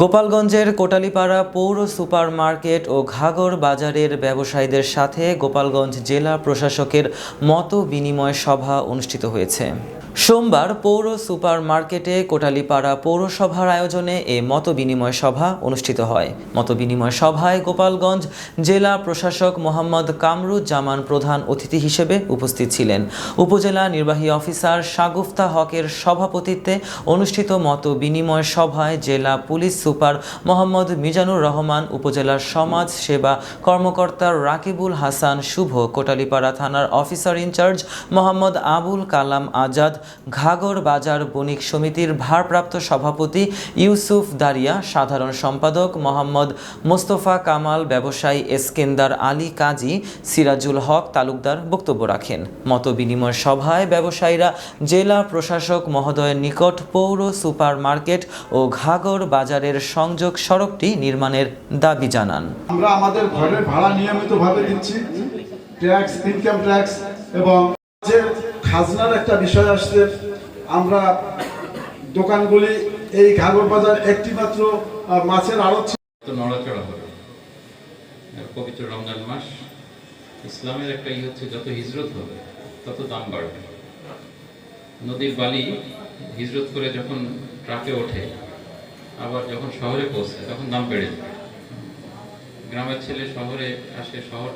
গোপালগঞ্জের কোটালীপাড়া পৌর super market ও ঘাগর বাজারের ব্যবসায়ীদের সাথে গোপালগঞ্জ জেলা প্রশাসকের মত বিনিময় সভা অনুষ্ঠিত হয়েছে। সোমবার পৌর সুপার মার্কেটে কোটালীপাড়া পৌরসভার আয়োজনে এ মত বিনিময় সভা অনুষ্ঠিত হয়। মত বিনিময় সভায় গোপালগঞ্জ জেলা প্রশাসক মোহাম্মদ কামরুজ্জামান প্রধান অতিথি হিসেবে উপস্থিত ছিলেন। উপজেলা নির্বাহী অফিসার শাগুফতা হকের সভাপতিত্বে অনুষ্ঠিত মত বিনিময় সভায় জেলা পুলিশ সুপার মোহাম্মদ মিজানুর রহমান উপজেলার সমাজ সেবা কর্মকর্তা রাকিবুল হাসান শুভ, কোটালীপাড়া থানার officer in charge Mohammad Abul Kalam Azad Ghagar Bazar বণিক সমিতির ভারপ্রাপ্ত সভাপতি ইউসুফ দারিয়া, সাধারণ সম্পাদক মোহাম্মদ মোস্তফা কামাল, ব্যবসায়ী এসকেন্দার আলী কাজী, সিরাজুল হক তালুকদার বক্তব্য রাখেন। মত বিনিময় সভায় ব্যবসায়ীরা জেলা প্রশাসক মহোদয়ের নিকট পৌর সুপার মার্কেট ও ঘাগর বাজারের সংযোগ সড়কটি নির্মাণের দাবি জানান। আমরা আমাদের ঘরের ভাড়া নিয়মিতভাবে দিচ্ছি। ট্যাক্স ইনকাম ট্যাক্স এবং খাজনার একটা বিষয় আসছে। আমরা দোকানগুলি এই ঘাগর বাজার একটি মাত্র মাছের আড়ত নড়াচড়া হবে। পবিত্র রমজান মাস। ইসলামের একটা ই হচ্ছে, যত হিজরত হবে, তত দাম বাড়বে। নদীর বালি হিজরত করে যখন ট্রাকে ওঠে, আবার যখন শহরে পৌঁছে তখন দাম বেড়ে যায়। গ্রামের ছেলে শহরে আসে, শহর